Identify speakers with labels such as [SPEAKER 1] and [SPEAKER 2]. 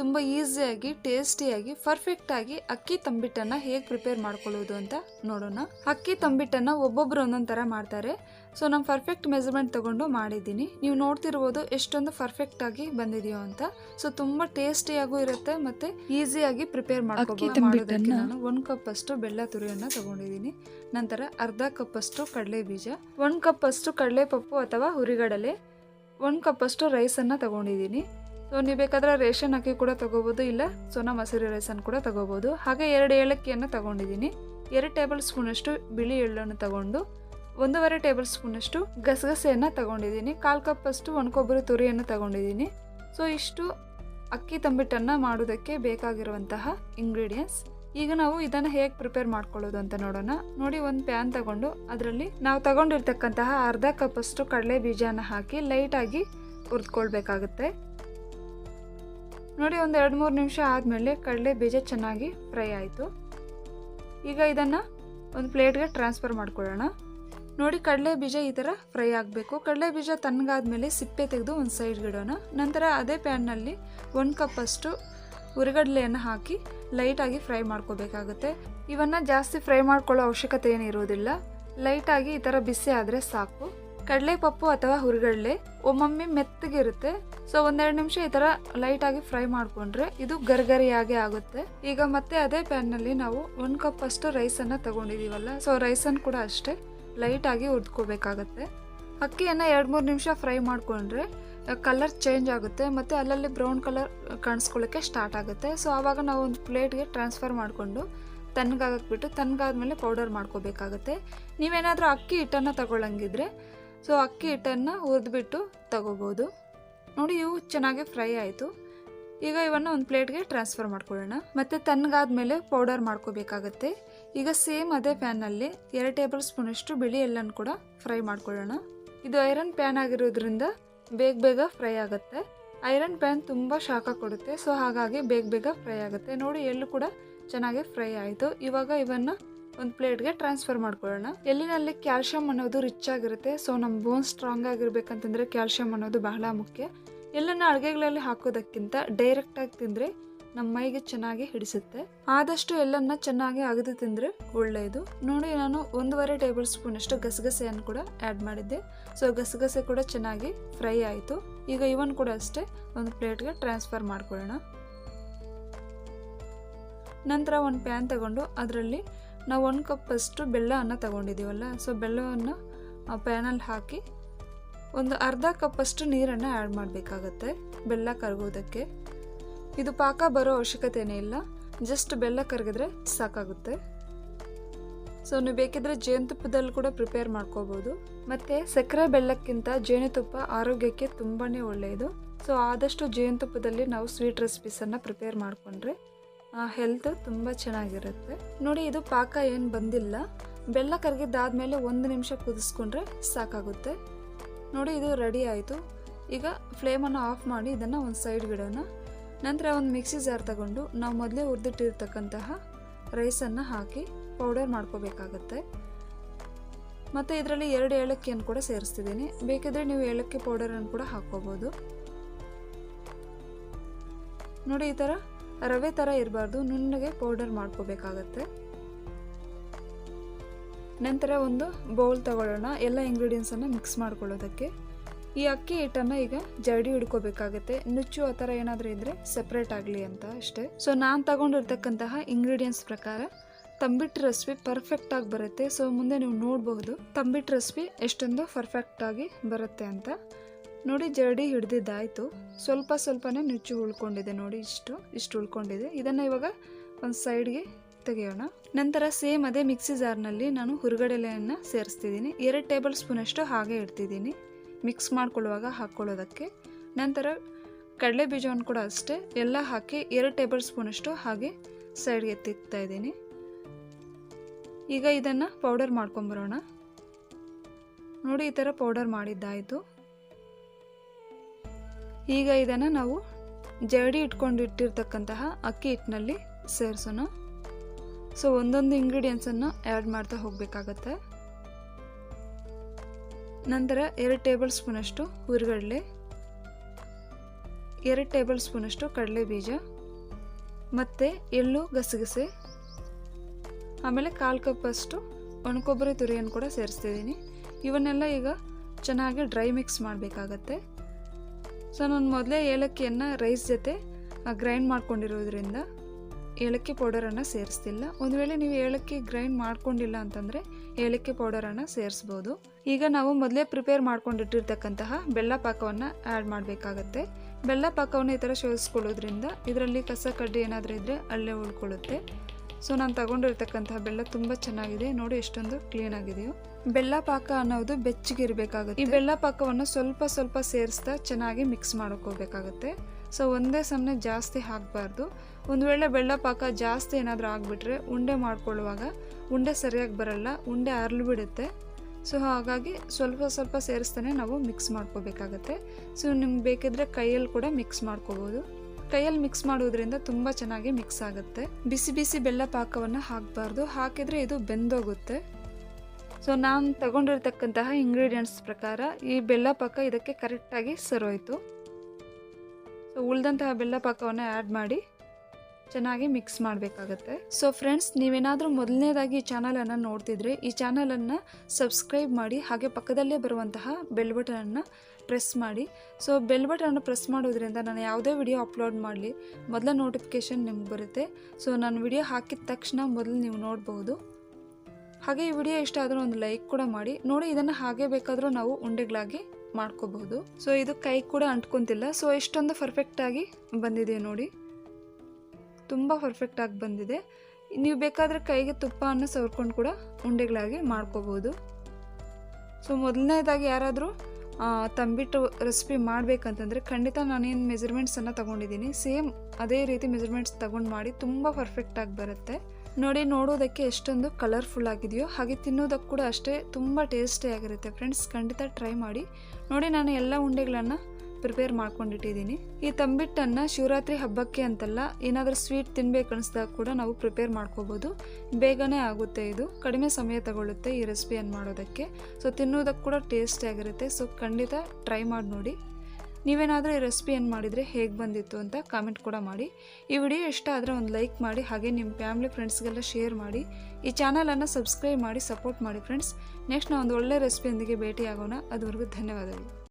[SPEAKER 1] ತುಂಬ ಈಸಿಯಾಗಿ ಟೇಸ್ಟಿಯಾಗಿ ಪರ್ಫೆಕ್ಟಾಗಿ ಅಕ್ಕಿ ತಂಬಿಟ್ಟನ್ನು ಹೇಗೆ ಪ್ರಿಪೇರ್ ಮಾಡ್ಕೊಳ್ಳೋದು ಅಂತ ನೋಡೋಣ. ಅಕ್ಕಿ ತಂಬಿಟ್ಟನ್ನು ಒಬ್ಬೊಬ್ರು ಒಂದೊಂದು ಥರ ಮಾಡ್ತಾರೆ. ಸೊ ನಾನು ಪರ್ಫೆಕ್ಟ್ ಮೆಜರ್ಮೆಂಟ್ ತಗೊಂಡು ಮಾಡಿದ್ದೀನಿ. ನೀವು ನೋಡ್ತಿರ್ಬೋದು ಎಷ್ಟೊಂದು ಪರ್ಫೆಕ್ಟಾಗಿ ಬಂದಿದೆಯೋ ಅಂತ. ಸೊ ತುಂಬ ಟೇಸ್ಟಿಯಾಗೂ ಇರುತ್ತೆ ಮತ್ತು ಈಸಿಯಾಗಿ ಪ್ರಿಪೇರ್ ಮಾಡ್ಕೋಬೋದು ಮಾಡೋದಕ್ಕೆ ನಾನು ಒಂದು ಕಪ್ ಅಷ್ಟು ಬೆಲ್ಲ ತುರಿಯನ್ನು ತಗೊಂಡಿದ್ದೀನಿ. ನಂತರ ಅರ್ಧ ಕಪ್ ಅಷ್ಟು ಕಡಲೆ ಬೀಜ ಒಂದು ಕಪ್ ಅಷ್ಟು ಕಡಲೆ ಪಪ್ಪು ಅಥವಾ ಹುರಿಗಡಲೆ ಒಂದು ಕಪ್ ಅಷ್ಟು ರೈಸನ್ನು ತಗೊಂಡಿದ್ದೀನಿ. ಸೊ ನೀವು ಬೇಕಾದ್ರೆ ರೇಷನ್ ಅಕ್ಕಿ ಕೂಡ ತಗೋಬೋದು, ಇಲ್ಲ ಸೋನಾ ಮಸೂರಿ ರೈಸನ್ನು ಕೂಡ ತಗೋಬೋದು. ಹಾಗೆ ಎರಡು ಏಲಕ್ಕಿಯನ್ನು ತಗೊಂಡಿದ್ದೀನಿ. ಎರಡು ಟೇಬಲ್ ಸ್ಪೂನಷ್ಟು ಬಿಳಿ ಎಳ್ಳನ್ನು ತಗೊಂಡು, ಒಂದೂವರೆ ಟೇಬಲ್ ಸ್ಪೂನಷ್ಟು ಗಸಗಸೆಯನ್ನು ತಗೊಂಡಿದ್ದೀನಿ. ಕಾಲು ಕಪ್ ಅಷ್ಟು ಒಣಕೊಬ್ಬರಿ ತುರಿಯನ್ನು ತಗೊಂಡಿದ್ದೀನಿ. ಸೊ ಇಷ್ಟು ಅಕ್ಕಿ ತಂಬಿಟ್ಟನ್ನು ಮಾಡೋದಕ್ಕೆ ಬೇಕಾಗಿರುವಂತಹ ಇಂಗ್ರೀಡಿಯೆಂಟ್ಸ್ ಈಗ ನಾವು ಇದನ್ನು ಹೇಗೆ ಪ್ರಿಪೇರ್ ಮಾಡ್ಕೊಳ್ಳೋದು ಅಂತ ನೋಡೋಣ. ನೋಡಿ, ಒಂದು ಪ್ಯಾನ್ ತಗೊಂಡು ಅದರಲ್ಲಿ ನಾವು ತಗೊಂಡಿರ್ತಕ್ಕಂತಹ ಅರ್ಧ ಕಪ್ ಅಷ್ಟು ಕಡಲೆ ಬೀಜನ ಹಾಕಿ ಲೈಟಾಗಿ ಹುರಿದ್ಕೊಳ್ಬೇಕಾಗುತ್ತೆ. ನೋಡಿ, ಒಂದು ಎರಡು ಮೂರು ನಿಮಿಷ ಆದಮೇಲೆ ಕಡಲೆ ಬೀಜ ಚೆನ್ನಾಗಿ ಫ್ರೈ ಆಯಿತು. ಈಗ ಇದನ್ನು ಒಂದು ಪ್ಲೇಟ್ಗೆ ಟ್ರಾನ್ಸ್ಫರ್ ಮಾಡ್ಕೊಳ್ಳೋಣ. ನೋಡಿ, ಕಡಲೆ ಬೀಜ ಈ ಥರ ಫ್ರೈ ಆಗಬೇಕು. ಕಡಲೆ ಬೀಜ ತಣ್ಣಗಾದ್ಮೇಲೆ ಸಿಪ್ಪೆ ತೆಗೆದು ಒಂದು ಸೈಡ್ಗೆ ಇಡೋಣ. ನಂತರ ಅದೇ ಪ್ಯಾನ್ನಲ್ಲಿ ಒಂದು ಕಪ್ ಅಷ್ಟು ಹುರಿಗಡಲೆಯನ್ನು ಹಾಕಿ ಲೈಟಾಗಿ ಫ್ರೈ ಮಾಡ್ಕೋಬೇಕಾಗುತ್ತೆ. ಇವನ್ನು ಜಾಸ್ತಿ ಫ್ರೈ ಮಾಡ್ಕೊಳ್ಳೋ ಅವಶ್ಯಕತೆ ಏನು ಇರೋದಿಲ್ಲ ಲೈಟಾಗಿ ಈ ಥರ ಬಿಸಿ ಆದರೆ ಸಾಕು. ಕಡಲೆ ಪಪ್ಪು ಅಥವಾ ಹುರಿಗಡಲೆ ಒಮ್ಮೊಮ್ಮೆ ಮೆತ್ತಗಿರುತ್ತೆ. ಸೊ ಒಂದೆರಡು ನಿಮಿಷ ಈ ಥರ ಲೈಟಾಗಿ ಫ್ರೈ ಮಾಡ್ಕೊಂಡ್ರೆ ಇದು ಗರ್ಗರಿಯಾಗಿ ಆಗುತ್ತೆ. ಈಗ ಮತ್ತೆ ಅದೇ ಪ್ಯಾನ್ನಲ್ಲಿ ನಾವು ಒನ್ ಕಪ್ ಅಷ್ಟು ರೈಸ್ ಅನ್ನ ತಗೊಂಡಿದೀವಲ್ಲ? ಸೊ ರೈಸನ್ನು ಕೂಡ ಅಷ್ಟೇ ಲೈಟಾಗಿ ಉದ್ಕೋಬೇಕಾಗತ್ತೆ ಅಕ್ಕಿಯನ್ನು ಎರಡು ಮೂರು ನಿಮಿಷ ಫ್ರೈ ಮಾಡಿಕೊಂಡ್ರೆ ಕಲರ್ ಚೇಂಜ್ ಆಗುತ್ತೆ ಮತ್ತು ಅಲ್ಲಲ್ಲಿ ಬ್ರೌನ್ ಕಲರ್ ಕಾಣಿಸ್ಕೊಳ್ಳೋಕ್ಕೆ ಸ್ಟಾರ್ಟ್ ಆಗುತ್ತೆ. ಸೊ ಆವಾಗ ನಾವು ಒಂದು ಪ್ಲೇಟ್ಗೆ ಟ್ರಾನ್ಸ್ಫರ್ ಮಾಡಿಕೊಂಡು ತಣ್ಣಗಾಗಕ್ಬಿಟ್ಟು ತಣ್ಣಗಾದ್ಮೇಲೆ ಪೌಡರ್ ಮಾಡ್ಕೋಬೇಕಾಗತ್ತೆ. ನೀವೇನಾದರೂ ಅಕ್ಕಿ ಹಿಟ್ಟನ್ನು ತಗೊಳ್ಳಂಗಿದ್ರೆ ಸೊ ಅಕ್ಕಿ ಹಿಟ್ಟನ್ನು ಹುರಿದ್ಬಿಟ್ಟು ತಗೋಬೋದು. ನೋಡಿ ಇವು ಚೆನ್ನಾಗಿ ಫ್ರೈ ಆಯಿತು. ಈಗ ಇವನ್ನು ಒಂದು ಪ್ಲೇಟ್ಗೆ ಟ್ರಾನ್ಸ್ಫರ್ ಮಾಡ್ಕೊಳ್ಳೋಣ. ಮತ್ತು ತಣ್ಣಗಾದ್ಮೇಲೆ ಪೌಡರ್ ಮಾಡ್ಕೋಬೇಕಾಗತ್ತೆ. ಈಗ ಸೇಮ್ ಅದೇ ಪ್ಯಾನಲ್ಲಿ ಎರಡು ಟೇಬಲ್ ಸ್ಪೂನಷ್ಟು ಬಿಳಿ ಎಲ್ಲನ್ನು ಕೂಡ ಫ್ರೈ ಮಾಡ್ಕೊಳ್ಳೋಣ. ಇದು ಐರನ್ ಪ್ಯಾನ್ ಆಗಿರೋದ್ರಿಂದ ಬೇಗ ಬೇಗ ಫ್ರೈ ಆಗುತ್ತೆ. ಐರನ್ ಪ್ಯಾನ್ ತುಂಬ ಶಾಖ ಕೊಡುತ್ತೆ, ಸೊ ಹಾಗಾಗಿ ಬೇಗ ಬೇಗ ಫ್ರೈ ಆಗುತ್ತೆ. ನೋಡಿ ಎಳ್ಳು ಕೂಡ ಚೆನ್ನಾಗಿ ಫ್ರೈ ಆಯಿತು. ಇವಾಗ ಇವನ್ನು ಒಂದು ಪ್ಲೇಟ್ಗೆ ಟ್ರಾನ್ಸ್ಫರ್ ಮಾಡ್ಕೊಳ್ಳೋಣ. ಎಲ್ಲಿನಲ್ಲಿ ಕ್ಯಾಲ್ಶಿಯಂ ಅನ್ನೋದು ರಿಚ್ ಆಗಿರುತ್ತೆ ಸೊ ನಮ್ಮ ಬೋನ್ ಸ್ಟ್ರಾಂಗ್ ಆಗಿರ್ಬೇಕಂತಂದ್ರೆ ಕ್ಯಾಲ್ಶಿಯಂ ಅನ್ನೋದು ಬಹಳ ಮುಖ್ಯ. ಎಲ್ಲನ ಅಡುಗೆಗಳಲ್ಲಿ ಹಾಕೋದಕ್ಕಿಂತ ಡೈರೆಕ್ಟಾಗಿ ತಿಂದರೆ ನಮ್ಮ ಮೈಗೆ ಚೆನ್ನಾಗಿ ಹಿಡಿಸುತ್ತೆ. ಆದಷ್ಟು ಎಲ್ಲನ್ನ ಚೆನ್ನಾಗಿ ಅಗದು ತಿಂದರೆ ಒಳ್ಳೆಯದು ನೋಡಿ, ನಾನು ಒಂದೂವರೆ ಟೇಬಲ್ ಸ್ಪೂನ್ ಅಷ್ಟು ಗಸಗಸೆಯನ್ನು ಕೂಡ ಆ್ಯಡ್ ಮಾಡಿದ್ದೆ. ಸೊ ಗಸಗಸೆ ಕೂಡ ಚೆನ್ನಾಗಿ ಫ್ರೈ ಆಯಿತು. ಈಗ ಇವನ್ ಕೂಡ ಅಷ್ಟೇ ಒಂದು ಪ್ಲೇಟ್ಗೆ ಟ್ರಾನ್ಸ್ಫರ್ ಮಾಡ್ಕೊಳ್ಳೋಣ. ನಂತರ ಒಂದು ಪ್ಯಾನ್ ತಗೊಂಡು ಅದರಲ್ಲಿ ನಾವು ಒಂದು ಕಪ್ ಅಷ್ಟು ಬೆಲ್ಲವನ್ನು ತಗೊಂಡಿದ್ದೀವಲ್ಲ ಸೊ ಬೆಲ್ಲವನ್ನು ಪ್ಯಾನಲ್ಲಿ ಹಾಕಿ ಒಂದು ಅರ್ಧ ಕಪ್ಪಷ್ಟು ನೀರನ್ನು ಆ್ಯಡ್ ಮಾಡಬೇಕಾಗತ್ತೆ ಬೆಲ್ಲ ಕರಗೋದಕ್ಕೆ. ಇದು ಪಾಕ ಬರೋ ಅವಶ್ಯಕತೆನೇ ಇಲ್ಲ ಜಸ್ಟ್ ಬೆಲ್ಲ ಕರಗಿದ್ರೆ ಸಾಕಾಗುತ್ತೆ. ಸೊ ನೀವು ಬೇಕಿದ್ರೆ ಜೇನುತುಪ್ಪದಲ್ಲಿ ಕೂಡ ಪ್ರಿಪೇರ್ ಮಾಡ್ಕೋಬೋದು, ಮತ್ತು ಸಕ್ಕರೆ ಬೆಲ್ಲಕ್ಕಿಂತ ಜೇನುತುಪ್ಪ ಆರೋಗ್ಯಕ್ಕೆ ತುಂಬಾ ಒಳ್ಳೆಯದು ಸೊ ಆದಷ್ಟು ಜೇನುತುಪ್ಪದಲ್ಲಿ ನಾವು ಸ್ವೀಟ್ ರೆಸಿಪೀಸನ್ನು ಪ್ರಿಪೇರ್ ಮಾಡಿಕೊಂಡ್ರೆ ಹೆಲ್ತ್ ತುಂಬ ಚೆನ್ನಾಗಿರುತ್ತೆ. ನೋಡಿ ಇದು ಪಾಕ ಏನು ಬಂದಿಲ್ಲ. ಬೆಲ್ಲ ಕರಗಿದ್ದಾದ್ಮೇಲೆ ಒಂದು ನಿಮಿಷ ಕುದಿಸ್ಕೊಂಡ್ರೆ ಸಾಕಾಗುತ್ತೆ. ನೋಡಿ ಇದು ರೆಡಿ ಆಯಿತು. ಈಗ ಫ್ಲೇಮನ್ನು ಆಫ್ ಮಾಡಿ ಇದನ್ನು ಒಂದು ಸೈಡ್ ಬಿಡೋಣ ನಂತರ ಒಂದು ಮಿಕ್ಸಿ ಜಾರ್ ತಗೊಂಡು ನಾವು ಮೊದಲೇ ಹುರಿದಿಟ್ಟಿರ್ತಕ್ಕಂತಹ ರೈಸನ್ನು ಹಾಕಿ ಪೌಡರ್ ಮಾಡ್ಕೋಬೇಕಾಗತ್ತೆ. ಮತ್ತು ಇದರಲ್ಲಿ ಎರಡು ಏಲಕ್ಕಿಯನ್ನು ಕೂಡ ಸೇರಿಸ್ತಿದ್ದೀನಿ. ಬೇಕಿದ್ರೆ ನೀವು ಏಲಕ್ಕಿ ಪೌಡರನ್ನು ಕೂಡ ಹಾಕ್ಕೋಬೋದು. ನೋಡಿ ಈ ಥರ ರವೆ ಥರ ಇರಬಾರ್ದು. ನುಣ್ಣಗೆ ಪೌಡರ್ ಮಾಡ್ಕೋಬೇಕಾಗತ್ತೆ. ನಂತರ ಒಂದು ಬೌಲ್ ತಗೊಳ್ಳೋಣ. ಎಲ್ಲ ಇಂಗ್ರೀಡಿಯೆಂಟ್ಸನ್ನು ಮಿಕ್ಸ್ ಮಾಡ್ಕೊಳ್ಳೋದಕ್ಕೆ. ಈ ಅಕ್ಕಿ ಹಿಟ್ಟನ್ನು ಈಗ ಜಡಿ ಹಿಡ್ಕೋಬೇಕಾಗತ್ತೆ. ನುಚ್ಚು ಆ ಥರ ಏನಾದರೂ ಇದ್ದರೆ ಸಪ್ರೇಟ್ ಆಗಲಿ ಅಂತ ಅಷ್ಟೇ. ಸೊ ನಾನು ತಗೊಂಡಿರ್ತಕ್ಕಂತಹ ಇಂಗ್ರೀಡಿಯೆಂಟ್ಸ್ ಪ್ರಕಾರ ತಂಬಿಟ್ಟು ರೆಸಿಪಿ ಪರ್ಫೆಕ್ಟಾಗಿ ಬರುತ್ತೆ. ಸೊ ಮುಂದೆ ನೀವು ನೋಡಬಹುದು ತಂಬಿಟ್ಟು ರೆಸಿಪಿ ಎಷ್ಟೊಂದು ಪರ್ಫೆಕ್ಟಾಗಿ ಬರುತ್ತೆ ಅಂತ. ನೋಡಿ, ಜರಡಿ ಹಿಡ್ದಿದ್ದಾಯಿತು. ಸ್ವಲ್ಪ ಸ್ವಲ್ಪನೇ ನುಚ್ಚು ಉಳ್ಕೊಂಡಿದೆ ನೋಡಿ ಇಷ್ಟು ಇಷ್ಟು ಉಳ್ಕೊಂಡಿದೆ. ಇದನ್ನು ಇವಾಗ ಒಂದು ಸೈಡ್ಗೆ ತೆಗೆಯೋಣ. ನಂತರ ಸೇಮ್ ಅದೇ ಮಿಕ್ಸಿ ಜಾರ್ನಲ್ಲಿ ನಾನು ಹುರುಗಡಲೆಯನ್ನು ಸೇರಿಸ್ತಿದ್ದೀನಿ. ಎರಡು ಟೇಬಲ್ ಸ್ಪೂನಷ್ಟು ಹಾಗೆ ಇಡ್ತಿದ್ದೀನಿ, ಮಿಕ್ಸ್ ಮಾಡ್ಕೊಳ್ಳುವಾಗ ಹಾಕ್ಕೊಳ್ಳೋದಕ್ಕೆ ನಂತರ ಕಡಲೆ ಬೀಜವನ್ನು ಕೂಡ ಅಷ್ಟೇ, ಎಲ್ಲ ಹಾಕಿ ಎರಡು ಟೇಬಲ್ ಸ್ಪೂನಷ್ಟು ಹಾಗೆ ಸೈಡ್ಗೆ ಎತ್ತಿಕ್ತಾ ಇದ್ದೀನಿ. ಈಗ ಇದನ್ನು ಪೌಡರ್ ಮಾಡ್ಕೊಂಬರೋಣ ನೋಡಿ, ಈ ಥರ ಪೌಡರ್ ಮಾಡಿದ್ದಾಯಿತು. ಈಗ ಇದನ್ನು ನಾವು ಜರಡಿ ಇಟ್ಕೊಂಡು ಇಟ್ಟಿರ್ತಕ್ಕಂತಹ ಅಕ್ಕಿ ಹಿಟ್ಟಿನಲ್ಲಿ ಸೇರಿಸೋಣ. ಸೊ ಒಂದೊಂದು ಇಂಗ್ರೀಡಿಯೆಂಟ್ಸನ್ನು ಆ್ಯಡ್ ಮಾಡ್ತಾ ಹೋಗಬೇಕಾಗತ್ತೆ. ನಂತರ ಎರಡು ಟೇಬಲ್ ಸ್ಪೂನಷ್ಟು ಹುರಿಗಡಲೆ, ಎರಡು ಟೇಬಲ್ ಸ್ಪೂನಷ್ಟು ಕಡಲೆ ಬೀಜ, ಮತ್ತು ಎಳ್ಳು ಗಸಗಸೆ, ಆಮೇಲೆ ಕಾಲು ಕಪ್ಪಷ್ಟು ಒಣಕೊಬ್ಬರಿ ತುರಿಯನ್ನು ಕೂಡ ಸೇರಿಸ್ತಿದ್ದೀನಿ. ಇವನ್ನೆಲ್ಲ ಈಗ ಚೆನ್ನಾಗಿ ಡ್ರೈ ಮಿಕ್ಸ್ ಮಾಡಬೇಕಾಗತ್ತೆ. ಸೊ ನಾನು ಮೊದಲೇ ಏಲಕ್ಕಿಯನ್ನು ರೈಸ್ ಜೊತೆ ಗ್ರೈಂಡ್ ಮಾಡ್ಕೊಂಡಿರೋದ್ರಿಂದ ಏಲಕ್ಕಿ ಪೌಡರನ್ನು ಸೇರಿಸ್ತಿಲ್ಲ. ಒಂದು ವೇಳೆ ನೀವು ಏಲಕ್ಕಿ ಗ್ರೈಂಡ್ ಮಾಡ್ಕೊಂಡಿಲ್ಲ ಅಂತಂದರೆ ಏಲಕ್ಕಿ ಪೌಡರನ್ನು ಸೇರಿಸ್ಬೋದು. ಈಗ ನಾವು ಮೊದಲೇ ಪ್ರಿಪೇರ್ ಮಾಡ್ಕೊಂಡಿಟ್ಟಿರ್ತಕ್ಕಂತಹ ಬೆಲ್ಲ ಪಾಕವನ್ನು ಆ್ಯಡ್ ಮಾಡಬೇಕಾಗತ್ತೆ. ಬೆಲ್ಲ ಪಾಕವನ್ನು ಈ ಥರ ಶೋಧಿಸ್ಕೊಳ್ಳೋದ್ರಿಂದ ಇದರಲ್ಲಿ ಕಸ ಕಡ್ಡಿ ಏನಾದರೂ ಇದ್ದರೆ ಅಲ್ಲೇ ಉಳ್ಕೊಳ್ಳುತ್ತೆ. ಸೊ ನಾನು ತಗೊಂಡಿರ್ತಕ್ಕಂತಹ ಬೆಲ್ಲ ತುಂಬ ಚೆನ್ನಾಗಿದೆ. ನೋಡಿ ಎಷ್ಟೊಂದು ಕ್ಲೀನ್ ಆಗಿದೆಯೋ. ಬೆಲ್ಲ ಪಾಕ ಅನ್ನೋದು ಬೆಚ್ಚಗಿರಬೇಕಾಗುತ್ತೆ ಈ ಬೆಲ್ಲ ಪಾಕವನ್ನು ಸ್ವಲ್ಪ ಸ್ವಲ್ಪ ಸೇರಿಸ್ತಾ ಚೆನ್ನಾಗಿ ಮಿಕ್ಸ್ ಮಾಡ್ಕೋಬೇಕಾಗುತ್ತೆ ಸೊ ಒಂದೇ ಸಮನೆ ಜಾಸ್ತಿ ಹಾಕಬಾರ್ದು. ಒಂದು ವೇಳೆ ಬೆಲ್ಲ ಪಾಕ ಜಾಸ್ತಿ ಏನಾದರೂ ಆಗಿಬಿಟ್ರೆ ಉಂಡೆ ಮಾಡ್ಕೊಳ್ಳುವಾಗ ಉಂಡೆ ಸರಿಯಾಗಿ ಬರಲ್ಲ, ಉಂಡೆ ಅರಳ್ಬಿಡುತ್ತೆ ಸೊ ಹಾಗಾಗಿ ಸ್ವಲ್ಪ ಸ್ವಲ್ಪ ಸೇರಿಸ್ತಾನೆ ನಾವು ಮಿಕ್ಸ್ ಮಾಡ್ಕೋಬೇಕಾಗತ್ತೆ. ಸೊ ನಿಮ್ಗೆ ಬೇಕಿದ್ರೆ ಕೈಯಲ್ಲಿ ಕೂಡ ಮಿಕ್ಸ್ ಮಾಡ್ಕೋಬೋದು. ಕೈಯಲ್ಲಿ ಮಿಕ್ಸ್ ಮಾಡೋದ್ರಿಂದ ತುಂಬ ಚೆನ್ನಾಗಿ ಮಿಕ್ಸ್ ಆಗುತ್ತೆ. ಬಿಸಿ ಬಿಸಿ ಬೆಲ್ಲ ಪಾಕವನ್ನು ಹಾಕಬಾರ್ದು. ಹಾಕಿದರೆ ಇದು ಬೆಂದೋಗುತ್ತೆ. ಸೊ ನಾನು ತಗೊಂಡಿರ್ತಕ್ಕಂತಹ ಇಂಗ್ರೀಡಿಯೆಂಟ್ಸ್ ಪ್ರಕಾರ ಈ ಬೆಲ್ಲ ಪಾಕ ಇದಕ್ಕೆ ಕರೆಕ್ಟಾಗಿ ಸರೋಯ್ತು ಸೊ ಉಳಿದಂತಹ ಬೆಲ್ಲ ಪಾಕವನ್ನು ಆ್ಯಡ್ ಮಾಡಿ ಚೆನ್ನಾಗಿ ಮಿಕ್ಸ್ ಮಾಡಬೇಕಾಗತ್ತೆ. ಸೊ ಫ್ರೆಂಡ್ಸ್ ನೀವೇನಾದರೂ ಮೊದಲನೇದಾಗಿ ಈ ಚಾನಲನ್ನು ನೋಡ್ತಿದ್ರೆ ಈ ಚಾನಲನ್ನು ಸಬ್ಸ್ಕ್ರೈಬ್ ಮಾಡಿ ಹಾಗೆ ಪಕ್ಕದಲ್ಲೇ ಬರುವಂತಹ ಬೆಲ್ ಬಟನನ್ನು ಪ್ರೆಸ್ ಮಾಡಿ. ಸೊ ಬೆಲ್ ಬಟನನ್ನು ಪ್ರೆಸ್ ಮಾಡೋದ್ರಿಂದ ನಾನು ಯಾವುದೇ ವಿಡಿಯೋ ಅಪ್ಲೋಡ್ ಮಾಡಲಿ. ಮೊದಲ ನೋಟಿಫಿಕೇಷನ್ ನಿಮ್ಗೆ ಬರುತ್ತೆ. ಸೊ ನಾನು ವಿಡಿಯೋ ಹಾಕಿದ ತಕ್ಷಣ ಮೊದಲು ನೀವು ನೋಡ್ಬೋದು. ಹಾಗೆ ಈ ವಿಡಿಯೋ ಇಷ್ಟ ಆದರೂ ಒಂದು ಲೈಕ್ ಕೂಡ ಮಾಡಿ. ನೋಡಿ ಇದನ್ನು ಹಾಗೆ ಬೇಕಾದರೂ ನಾವು ಉಂಡೆಗಳಾಗಿ ಮಾಡ್ಕೋಬಹುದು ಸೊ ಇದು ಕೈ ಕೂಡ ಅಂಟ್ಕೊಂತಿಲ್ಲ. ಸೊ ಇಷ್ಟೊಂದು ಪರ್ಫೆಕ್ಟಾಗಿ ಬಂದಿದೆ ನೋಡಿ. ತುಂಬ ಪರ್ಫೆಕ್ಟಾಗಿ ಬಂದಿದೆ. ನೀವು ಬೇಕಾದರೆ ಕೈಗೆ ತುಪ್ಪವನ್ನು ಸವರ್ಕೊಂಡು ಕೂಡ ಉಂಡೆಗಳಾಗಿ ಮಾಡ್ಕೋಬಹುದು ಸೊ ಮೊದಲನೇದಾಗಿ ಯಾರಾದರೂ ತಂಬಿಟ್ಟು ರೆಸಿಪಿ ಮಾಡಬೇಕಂತಂದರೆ ಖಂಡಿತ ನಾನೇನು ಮೆಜರ್ಮೆಂಟ್ಸನ್ನು ತೊಗೊಂಡಿದ್ದೀನಿ. ಸೇಮ್ ಅದೇ ರೀತಿ ಮೆಜರ್ಮೆಂಟ್ಸ್ ತೊಗೊಂಡು ಮಾಡಿ ತುಂಬ ಪರ್ಫೆಕ್ಟಾಗಿ ಬರುತ್ತೆ. ನೋಡಿ, ನೋಡೋದಕ್ಕೆ ಎಷ್ಟೊಂದು ಕಲರ್ಫುಲ್ ಆಗಿದೆಯೋ ಹಾಗೆ ತಿನ್ನೋದಕ್ಕೆ ಕೂಡ ಅಷ್ಟೇ ತುಂಬ ಟೇಸ್ಟಿಯಾಗಿರುತ್ತೆ ಫ್ರೆಂಡ್ಸ್ ಖಂಡಿತ ಟ್ರೈ ಮಾಡಿ. ನೋಡಿ, ನಾನು ಎಲ್ಲ ಉಂಡೆಗಳನ್ನು ಪ್ರಿಪೇರ್ ಮಾಡ್ಕೊಂಡಿಟ್ಟಿದ್ದೀನಿ. ಈ ತಂಬಿಟ್ಟನ್ನು ಶಿವರಾತ್ರಿ ಹಬ್ಬಕ್ಕೆ ಅಂತಲ್ಲ, ಏನಾದರೂ ಸ್ವೀಟ್ ತಿನ್ಬೇಕು ಅನಿಸ್ದಾಗ ಕೂಡ ನಾವು ಪ್ರಿಪೇರ್ ಮಾಡ್ಕೋಬೋದು. ಬೇಗನೆ ಆಗುತ್ತೆ ಇದು. ಕಡಿಮೆ ಸಮಯ ತಗೊಳ್ಳುತ್ತೆ ಈ ರೆಸಿಪಿಯನ್ನು ಮಾಡೋದಕ್ಕೆ. ಸೊ ತಿನ್ನೋದಕ್ಕೆ ಕೂಡ ಟೇಸ್ಟಿ ಆಗಿರುತ್ತೆ. ಸೊ ಖಂಡಿತ ಟ್ರೈ ಮಾಡಿ ನೋಡಿ. ನೀವೇನಾದರೂ ಈ ರೆಸಿಪಿಯನ್ನು ಮಾಡಿದರೆ ಹೇಗೆ ಬಂದಿತ್ತು ಅಂತ ಕಾಮೆಂಟ್ ಕೂಡ ಮಾಡಿ. ಈ ವಿಡಿಯೋ ಇಷ್ಟ ಆದರೆ ಒಂದು ಲೈಕ್ ಮಾಡಿ, ಹಾಗೆ ನಿಮ್ಮ ಫ್ಯಾಮಿಲಿ ಫ್ರೆಂಡ್ಸ್ಗೆಲ್ಲ ಶೇರ್ ಮಾಡಿ. ಈ ಚಾನಲನ್ನು ಸಬ್ಸ್ಕ್ರೈಬ್ ಮಾಡಿ ಸಪೋರ್ಟ್ ಮಾಡಿ ಫ್ರೆಂಡ್ಸ್ ನೆಕ್ಸ್ಟ್ ನಾವು ಒಂದು ಒಳ್ಳೆ ರೆಸಿಪಿಯೊಂದಿಗೆ ಭೇಟಿಯಾಗೋಣ. ಅದುವರೆಗೂ ಧನ್ಯವಾದಗಳು.